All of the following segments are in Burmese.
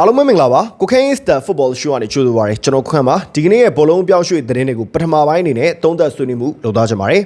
အားလုံးပဲမင်္ဂလာပါကိုခိုင်းစတာဖုတ်ဘောရှုကနေကြိုဆိုပါရစေကျွန်တော်ခွန်းပါဒီကနေ့ရဲ့ဘောလုံးပြောင်းရွှေ့သတင်းတွေကိုပထမပိုင်းအနေနဲ့သုံးသပ်ဆွေးနွေးမှုလုပ်သားကြပါရစေ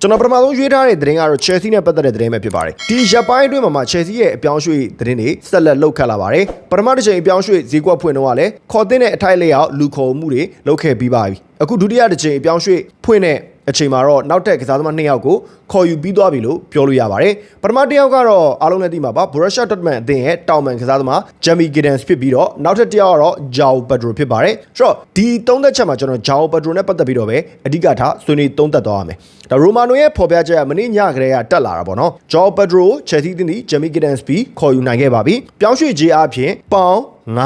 ကျွန်တော်ပထမဆုံးရွေးထားတဲ့သတင်းကတော့ Chelsea နဲ့ပတ်သက်တဲ့သတင်းပဲဖြစ်ပါတယ်ဒီရက်ပိုင်းအတွင်းမှာမှ Chelsea ရဲ့အပြောင်းရွှေ့သတင်းတွေဆက်လက်လုပ်ခတ်လာပါတယ်ပထမတစ်ချိန်အပြောင်းရွှေ့ဈေးကွက်ဖွင့်တော့ကလည်းခေါ်တင်တဲ့အထိုက်လေးအောင်လူခေါ်မှုတွေလုပ်ခဲ့ပြီးပါပြီအခုဒုတိယတစ်ချိန်အပြောင်းရွှေ့ဖွင့်တဲ့ အချိန်မှာတော့နောက်ထပ်ကစားသမား2ယောက်ကိုခေါ်ယူပြီးသွားပြီလို့ပြောလို့ရပါတယ်ပထမတစ်ယောက်ကတော့အားလုံးလည်းသိမှာပါ Borussia Dortmund အသင်းရဲ့တောင်ပန်ကစားသမား Jamie Giddens ဖြစ်ပြီးတော့နောက်ထပ်တစ်ယောက်ကတော့ Joao Pedro ဖြစ်ပါတယ်ဆိုတော့ဒီသုံးသက်ချက်မှာကျွန်တော် Joao Pedro နဲ့ပတ်သက်ပြီးတော့ပဲအဓိကထားဆွေးနွေးသုံးသက်သွားရမယ်ဒါရိုမာနိုရဲ့ဖော်ပြချက်ကမနေ့ညကလေးကတက်လာတာပေါ့နော် Joao Pedro Chelsea တင်းဒီ Jamie Giddens ပြီးခေါ်ယူနိုင်ခဲ့ပါပြီပြောင်းရွှေ့ခြင်းအပြင်ပေါင်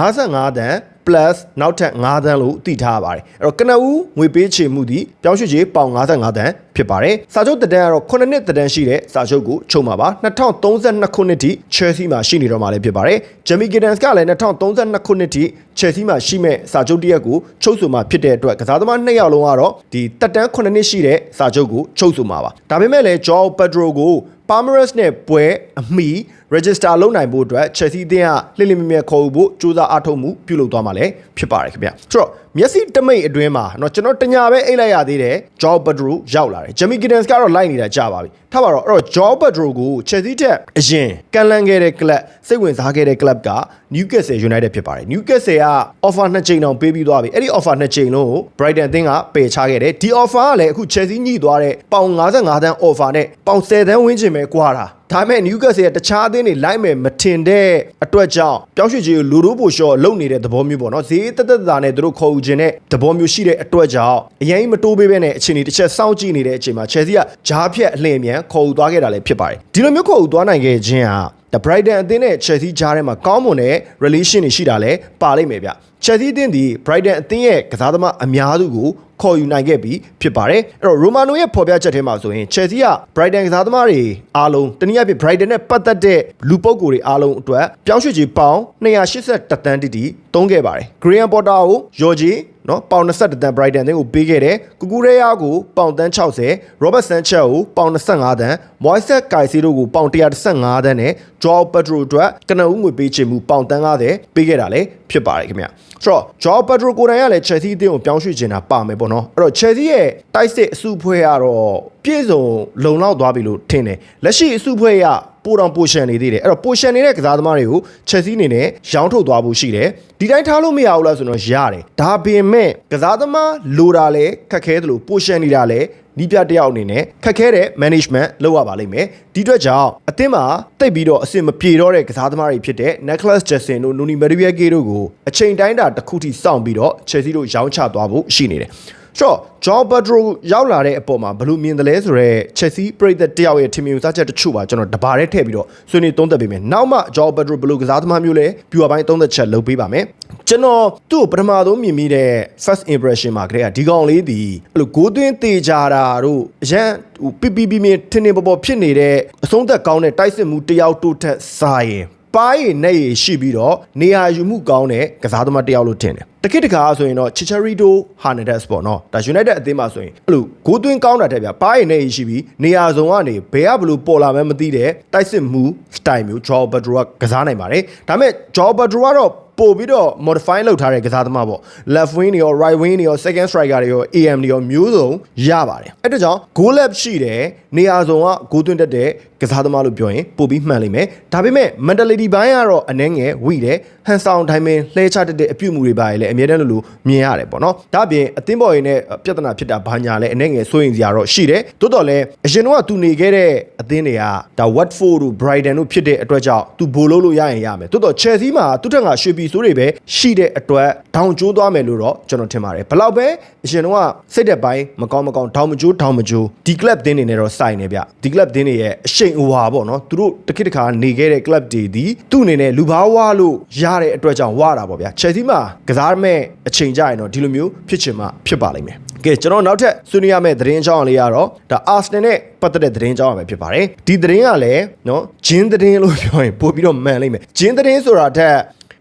55တန်း plus နောက်ထပ်9တန်းလို့တည်ထားရပါတယ်အဲ့တော့ကနဦးငွေပေးချေမှုသည်ပြောင်းရွှေ့ချေပေါင်55တန်းဖြစ်ပါတယ်စာချုပ်တက်တန်းကတော့9နှစ်တက်တန်းရှိတဲ့စာချုပ်ကိုချုပ်မှာပါ2032ခုနှစ်ထိ Chelsea မှာရှိနေတော့မှာလည်းဖြစ်ပါတယ် Jamie Giddens ကလည်း2032ခုနှစ်ထိ Chelsea မှာရှိမဲ့စာချုပ်တစ်ရက်ကိုချုပ်ဆိုမှာဖြစ်တဲ့အတွက်ကစားသမား2ယောက်လုံးကတော့ဒီတက်တန်း9နှစ်ရှိတဲ့စာချုပ်ကိုချုပ်ဆိုမှာပါဒါပေမဲ့လည်း Joao Pedro ကို Palmeiras နဲ့ပွဲအမီ register လုပ်နိုင်ဖို့အတွက် Chelsea အသင်းကလှစ်လစ်မြဲမြဲခေါ်ယူဖို့ကြိုးစားအားထုတ်မှုပြုလုပ်သွားမှာလည်းဖြစ်ပါတယ်ခင်ဗျဆိုတော့မျက်စိတမိတ်အတွင်းမှာเนาะကျွန်တော်တညာပဲအိတ်လိုက်ရသေးတယ် Joao Pedro ရောက်လာတယ် Jamie Giddens ကတော့လိုက်နေတာကြာပါပြီထားပါတော့အဲ့တော့ Joao Pedro ကို Chelsea တက်အရင်ကန်လန်ခဲ့တဲ့ club စိတ်ဝင်စားခဲ့တဲ့ club က Newcastle United ဖြစ်ပါတယ် Newcastle က offer နှစ်ချိန်တောင်ပေးပြီးသွားပြီအဲ့ဒီ offer နှစ်ချိန်လုံးကို Brighton အသင်းကပယ်ချခဲ့တယ်ဒီ offer ကလည်းအခု Chelsea ညှိသွားတဲ့ပေါင်55တန်း offer နဲ့ပေါင်10တန်းဝန်းကျင် ပဲကွာတာဒါပေမဲ့ Newcastle ရဲ့တခြားအသင်းတွေလိုက်မယ်မထင်တဲ့အတွက်ကြောင့်ပြောင်းရွှေ့ခြင်းကိုလူတို့ပိုလျှော်လုပ်နေတဲ့သဘောမျိုးပေါ့နော်ဈေးတက်တက်တာနဲ့သူတို့ခေါ်ယူခြင်းတဲ့သဘောမျိုးရှိတဲ့အတွက်ကြောင့်အရင်မတိုးပေးဘဲနဲ့အချိန်တွေတစ်ချက်စောင့်ကြည့်နေတဲ့အချိန်မှာ Chelsea ကဂျားဖြတ်အလှည့်အမြန်ခေါ်ယူသွားခဲ့တာလည်းဖြစ်ပါတယ်ဒီလိုမျိုးခေါ်ယူသွားနိုင်ခဲ့ခြင်းဟာ ဒါ Brighton အသင်းနဲ့ Chelsea ကြားထဲမှာကောင်းမွန်တဲ့ relation တွေရှိတာလည်းပါလိမ့်မယ်ဗျ Chelsea အသင်းဒီ Brighton အသင်းရဲ့ကစားသမားအများစုကိုခေါ်ယူနိုင်ခဲ့ပြီးဖြစ်ပါတယ်အဲ့တော့ Romano ရဲ့ဖော်ပြချက်ထဲမှာဆိုရင် Chelsea က Brighton ကစားသမားတွေအားလုံးတနည်းအားဖြင့် Brighton နဲ့ပတ်သက်တဲ့လူပုဂ္ဂိုလ်တွေအားလုံးအတွက်ပြောင်းရွှေ့ခြင်းပေါင်း281တန်းတိတိသုံးခဲ့ပါတယ် Graham Potter ကို George နော်ပေါင်21တန် Brighton အသင်းကိုပေးခဲ့တယ်ကူကူရဲယာကိုပေါင်တန်း60 Robert Sanchez ကိုပေါင်25တန် Moises Caicedo ကိုပေါင်115တန်နဲ့ Joao Pedro အတွက်ကနဦးငွေပေးချေမှုပေါင်တန်း90ပေးခဲ့တာလည်းဖြစ်ပါတယ်ခင်ဗျဆိုတော့ Joao Pedro ကိုယ်တိုင်ကလည်း Chelsea အသင်းကိုပြောင်းရွှေ့ချင်တာပါမယ်ပေါ့နော်အဲ့တော့ Chelsea ရဲ့တိုက်စစ်အစုဖွဲ့ကတော့ပြည့်စုံလုံလောက်သွားပြီလို့ထင်တယ်လက်ရှိအစုဖွဲ့ရ ပိုတောင်ပိုရှင်နေသေးတယ်အဲ့တော့ပိုရှင်နေတဲ့ကစားသမားတွေကို Chelsea အနေနဲ့ရောင်းထုတ်သွားဖို့ရှိတယ်ဒီတိုင်းထားလို့မရဘူးလားဆိုတော့ရတယ်ဒါပေမဲ့ကစားသမားလိုတာလဲခက်ခဲတယ်လို့ပိုရှင်နေတာလဲနီးပြတယောက်အနေနဲ့ခက်ခဲတဲ့ management လုပ်ရပါလိမ့်မယ်ဒီအတွက်ကြောင့်အသင်းမှာတိတ်ပြီးတော့အဆင်မပြေတော့တဲ့ကစားသမားတွေဖြစ်တဲ့ Nicholas Jackson တို့ Noni Madueke တို့ကိုအချိန်တိုင်းတာတစ်ခုထိစောင့်ပြီးတော့ Chelsea တို့ရောင်းချသွားဖို့ရှိနေတယ် ဆိုတော့ John Pedro ရောက်လာတဲ့အပေါ်မှာဘယ်လိုမြင်တယ်လဲဆိုတော့ Chelsea ပြည်သက်တယောက်ရဲ့ထင်မြင်စားချက်တချို့ပါကျွန်တော်တဘာထဲထည့်ပြီးတော့ဆွေးနွေးသုံးသပ်ပေးမယ်။နောက်မှ John Pedro ဘယ်လိုကစားသမားမျိုးလဲပြူအပိုင်းသုံးသပ်ချက်လုပ်ပေးပါမယ်။ကျွန်တော်သူ့ကိုပထမဆုံးမြင်မိတဲ့ first impression မှာကလေးကဒီကောင်လေးဒီအဲ့လိုဂိုးသွင်းတေချာတာတို့အရန်ဟိုပီပီပီမြင်ထင်နေပေါ်ပေါ်ဖြစ်နေတဲ့အဆုံးသက်ကောင်းတဲ့တိုက်စစ်မှုတယောက်တိုးထက်စားရင်ပါးရည်နဲ့ရည်ရှိပြီးတော့နေရာယူမှုကောင်းတဲ့ကစားသမားတယောက်လို့ထင်တယ် တခိတခါဆိုရင်တော့ Chicharito Hernandez ပေါ့နော်ဒါ United အသင်းမှာဆိုရင်အဲ့လိုဂိုးသွင်းကောင်းတာတဲ့ဗျပါးရည်နဲ့ရည်ရှိပြီးနေရာစုံကနေဘယ်ကဘလို့ပေါ်လာမှမသိတဲ့တိုက်စစ်မှု style မျိုး Joao Pedro ကကစားနိုင်ပါတယ်ဒါပေမဲ့ Joao Pedro ကတော့ပို့ပြီးတော့ modify လုပ်ထားတဲ့ကစားသမားပေါ့ left wing တွေရော right wing တွေရော second striker တွေရော AM တွေရောမျိုးစုံရပါတယ်အဲ့ဒါကြောင့် goal lab ရှိတယ်နေရာစုံကဂိုးသွင်းတတ်တဲ့ကစားသမားလို့ပြောရင်ပို့ပြီးမှန်လိမ့်မယ်ဒါပေမဲ့ mentality ဘိုင်းကတော့အနှဲငယ်ဝိတယ်ဟန်ဆောင်တိုင်းပင်လှဲချတတ်တဲ့အပြုတ်မှုတွေပါလေအမြဲတမ်းလို့လို့မြင်ရတယ်ပေါ့နော်ဒါ့အပြင်အသင်းပေါ်ရင်နဲ့ပြဿနာဖြစ်တာဘာညာလဲအနှဲငယ်စိုးရင်စရာတော့ရှိတယ်တိုးတော်လဲအရင်တော့သူနေခဲ့တဲ့အသင်းတွေကဒါ Watford တို့ Brighton တို့ဖြစ်တဲ့အတွက်ကြောင့်သူဘိုးလို့လို့ရရင်ရမယ်တိုးတော် Chelsea မှာသူထက်ကရွှေပြည်စိုးတွေပဲရှိတဲ့အတွက်ထောင်ကျိုးသွားမယ်လို့တော့ကျွန်တော်ထင်ပါတယ်ဘလောက်ပဲအရင်တော့စိတ်သက်ပိုင်းမကောင်းမကောင်းထောင်မကျိုးထောင်မကျိုးဒီ club တင်းနေနဲ့တော့စိုက်နေဗျဒီ club တင်းနေရဲ့အရှိန်အဝါပေါ့နော်သူတို့တခိတခါနေခဲ့တဲ့ club တွေဒီသူ့အနေနဲ့လူဘာဝါလို့ရတဲ့အတွက်ကြောင့်ဝါတာပေါ့ဗျာ Chelsea မှာကစားမဲ့အချိန်ကြရင်တော့ဒီလိုမျိုးဖြစ်ချင်မှဖြစ်ပါလိမ့်မယ်ကဲကျွန်တော်နောက်ထပ်ဆွေးနွေးရမယ့်သတင်းအကြောင်းလေးကတော့ဒါ Arsenal နဲ့ပတ်သက်တဲ့သတင်းအကြောင်းပဲဖြစ်ပါတယ်ဒီသတင်းကလည်းနော်ဂျင်းသတင်းလို့ပြောရင်ပို့ပြီးတော့မှန်လိမ့်မယ်ဂျင်းသတင်းဆိုတာထက်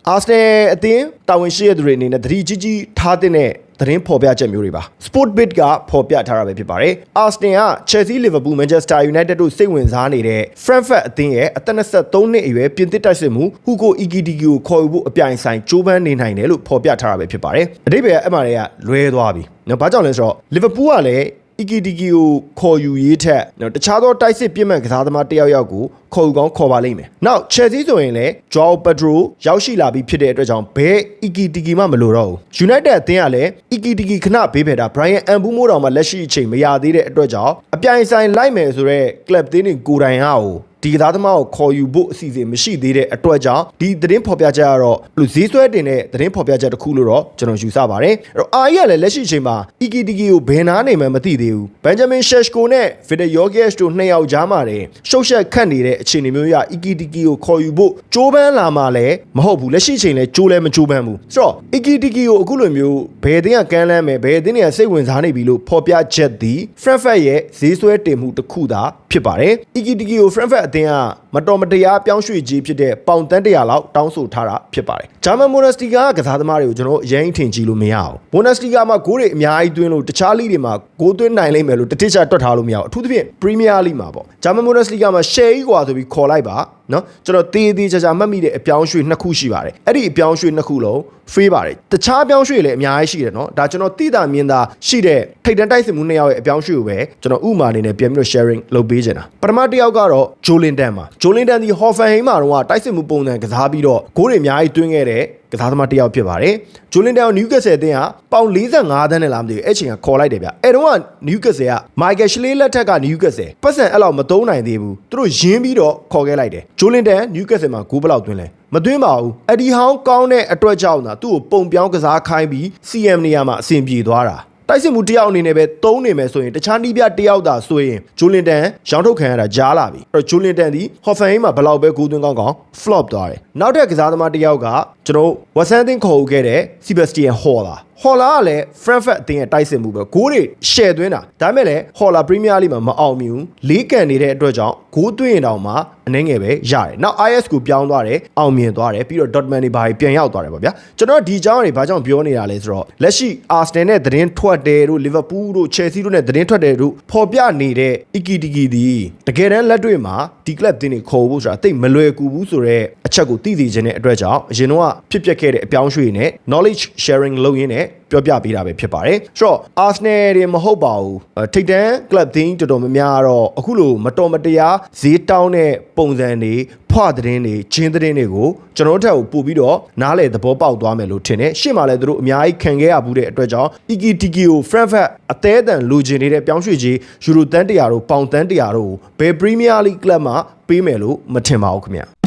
အာစနယ်အသင်းတာဝန်ရှိတဲ့သူတွေအနေနဲ့သတိကြီးကြီးထားတဲ့ သသတင်းဖော်ပြချက်မျိုးတွေပါ Sportbit ကဖော်ပြထားတာပဲဖြစ်ပါတယ် Arsenal က Chelsea Liverpool Manchester United တို့စိတ်ဝင်စားနေတဲ့ Frankfurt အသင်းရဲ့အသက်23နှစ်အရွယ်ပြင်သစ်တိုက်စစ်မှု Hugo Ekitike ကိုခေါ်ယူဖို့အပြိုင်ဆိုင်ကြိုးပမ်းနေနိုင်တယ်လို့ဖော်ပြထားတာပဲဖြစ်ပါတယ်အဓိပ္ပာယ်အဲ့မှာတွေကလွဲသွားပြီနော်ဘာကြောင့်လဲဆိုတော့ Liverpool ကလည်း Ikitiki ကိုခေါ်ယူရေးထက်နော်တခြားသောတိုက်စစ်ပြစ်မှတ်ကစားသမားတစ်ယောက်ယောက်ကိုခေါ်ယူကောင်းခေါ်ပါလိမ့်မယ်။ Now Chelsea ဆိုရင်လည်း Joao Pedro ရောက်ရှိလာပြီးဖြစ်တဲ့အတွက်ကြောင့်ဘယ် Ikitiki မှမလိုတော့ဘူး။ United အသင်းကလည်း Ikitiki ခဏဘေးဖယ်တာ Brian Mbeumo တောင်မှလက်ရှိအချိန်မရသေးတဲ့အတွက်ကြောင့်အပြိုင်ဆိုင်လိုက်မယ်ဆိုတော့ club သင်းတွေကိုယ်တိုင်ဟာကို ဒီကစားသမားကိုခေါ်ယူဖို့အစီအစဉ်မရှိသေးတဲ့အတွက်ကြောင့်ဒီသတင်းဖော်ပြချက်ကတော့ဘလို့ဈေးဆွဲတင်တဲ့သတင်းဖော်ပြချက်တစ်ခုလို့တော့ကျွန်တော်ယူဆပါတယ်အဲ့တော့အာကြီးကလည်းလက်ရှိအချိန်မှာ Ikitiki ကိုဘယ်နာနေမှမသိသေးဘူး Benjamin Sheshko နဲ့ Vidal Yorgis တို့နှစ်ယောက်ကြားမှာတယ်ရှုပ်ရှက်ခတ်နေတဲ့အခြေအနေမျိုးရ Ikitiki ကိုခေါ်ယူဖို့ကြိုးပမ်းလာမှလည်းမဟုတ်ဘူးလက်ရှိအချိန်လည်းကြိုးလည်းမကြိုးပမ်းဘူးဆိုတော့ Ikitiki ကိုအခုလိုမျိုးဘယ်တင်းကကမ်းလန်းမယ်ဘယ်တင်းကစိတ်ဝင်စားနေပြီလို့ဖော်ပြချက်သည် Frankfurt ရဲ့ဈေးဆွဲတင်မှုတစ်ခုသာဖြစ်ပါတယ် Ikitiki ကို Frankfurt အသင်းကမတော်မတရားပြောင်းရွှေ့ခြင်းဖြစ်တဲ့ပေါင်တန်းတရာလောက်တောင်းဆိုထားတာဖြစ်ပါတယ်ဂျာမန်မိုနစတီကာကကစားသမားတွေကိုကျွန်တော်အရင်ထင်ကြည့်လို့မရအောင်မိုနစတီကာမှာဂိုးတွေအများကြီးသွင်းလို့တခြားလိတွေမှာဂိုးသွင်းနိုင်လိမ့်မယ်လို့တတိကျတွက်ထားလို့မရအောင်အထူးသဖြင့်ပရီးမီးယားလိမှာပေါ့ဂျာမန်မိုနစတီကာမှာရှယ်ကြီးกว่าဆိုပြီးခေါ်လိုက်ပါ နော်ကျွန်တော်တေးသေးချာချာမှတ်မိတဲ့အပြောင်းရွှေ့နှစ်ခုရှိပါတယ်အဲ့ဒီအပြောင်းရွှေ့နှစ်ခုလုံး free ပါတယ်တခြားအပြောင်းရွှေ့လည်းအများကြီးရှိတယ်နော်ဒါကျွန်တော်တိတာမြင်တာရှိတဲ့ထိတ်တန်းတိုက်စစ်မှုနှစ်ယောက်ရဲ့အပြောင်းရွှေ့ကိုပဲကျွန်တော်ဥမာအနေနဲ့ပြန်ပြီးတော့ sharing လုပ်ပေးချင်တာပထမတစ်ယောက်ကတော့ဂျိုလင်တန်ပါဂျိုလင်တန်ဒီဟော်ဖန်ဟိမ်းမှာတော့တိုက်စစ်မှုပုံစံကစားပြီးတော့ဂိုးတွေအများကြီးတွင်းခဲ့တဲ့ ကစားသမားတစ်ယောက်ဖြစ်ပါတယ်ဂျိုလင်တန်ကိုနယူးကက်ဆယ်အသင်းကပေါင်45သန်းနဲ့လားမသိဘူးအဲ့ချိန်ကခေါ်လိုက်တယ်ဗျအဲ့တော့ကနယူးကက်ဆယ်ကမိုက်ကယ်ရှလေးလက်ထက်ကနယူးကက်ဆယ်ပတ်စံအဲ့လောက်မသုံးနိုင်သေးဘူးသူတို့ရင်းပြီးတော့ခေါ်ခဲ့လိုက်တယ်ဂျိုလင်တန်နယူးကက်ဆယ်မှာဂိုးဘယ်လောက်သွင်းလဲမသွင်းပါဘူးအဒီဟောင်းကောင်းတဲ့အတွက်ကြောင့်သာသူ့ကိုပုံပြောင်းကစားခိုင်းပြီး CM နေရာမှာအဆင်ပြေသွားတာ တိုက်စစ်မှုတယောက်အနေနဲ့ပဲသုံးနေမယ်ဆိုရင်တခြားနီးပြတယောက်သာဆိုရင်ဂျိုလင်တန်ရောင်းထုတ်ခံရတာကြားလာပြီအဲ့တော့ဂျိုလင်တန်ဒီဟော်ဖန်ဟိမ်းမှာဘယ်လောက်ပဲဂိုးသွင်းကောင်းကောင်း flop သွားတယ်နောက်ထပ်ကစားသမားတယောက်ကကျွန်တော်ဝက်ဆန်သင်းခေါ်ယူခဲ့တဲ့ Sebastian Haller ဟော်လာ ကလည်း Frankfurt အသင်းရဲ့တိုက်စစ်မှုပဲဂိုးတွေရှယ်သွင်းတာဒါပေမဲ့လည်းဟော်လာပရီးမီးယားလိမှာမအောင်မြင်ဘူးလေးကန်နေတဲ့အတွက်ကြောင့်ဂိုးသွင်းရင်တောင်မှအနှဲငယ်ပဲရတယ်နောက် IS ကိုပြောင်းသွားတယ်အောင်မြင်သွားတယ်ပြီးတော့ Dortmund တွေဘာတွေပြန်ရောက်သွားတယ်ပေါ့ဗျာကျွန်တော်ဒီအကြောင်းတွေဘာကြောင့်ပြောနေတာလဲဆိုတော့လက်ရှိ Arsenal နဲ့သတင်းထွက်တယ်တို့ Liverpool တို့ Chelsea တို့နဲ့သတင်းထွက်တယ်တို့ဖော်ပြနေတဲ့ Ikitiki ဒီတကယ်တမ်းလက်တွေ့မှာဒီ club တင်းတွေခေါ်ဖို့ဆိုတာတိတ်မလွယ်ကူဘူးဆိုတော့အချက်ကိုသိသိချင်းတဲ့အတွက်ကြောင့်အရင်တော့ဖြစ်ပျက်ခဲ့တဲ့အပြောင်းရွှေ့နဲ့ knowledge sharing လုပ်ရင်းနဲ့ပြောပြပေးတာပဲဖြစ်ပါတယ်ဆိုတော့ Arsenal တွေမဟုတ်ပါဘူးအဲထိတ်တန်း club တင်းတော်တော်များများကတော့အခုလိုမတော်မတရားဈေးတောင်းတဲ့ပုံစံတွေဖွာသတင်းတွေဂျင်းသတင်းတွေကိုကျွန်တော်တို့ထက်ကိုပို့ပြီးတော့နားလေသဘောပေါက်သွားမယ်လို့ထင်တယ်ရှေ့မှာလည်းသူတို့အများကြီးခံခဲ့ရဘူးတဲ့အတွက်ကြောင့် Ikitiki ကို Frankfurt အသေးအတန်လိုချင်နေတဲ့ပြောင်းရွှေ့ကြီးယူရိုတန်း100တို့ပေါင်တန်း100တို့ဘယ် Premier League club မှာပေးမယ်လို့မထင်ပါဘူးခင်ဗျ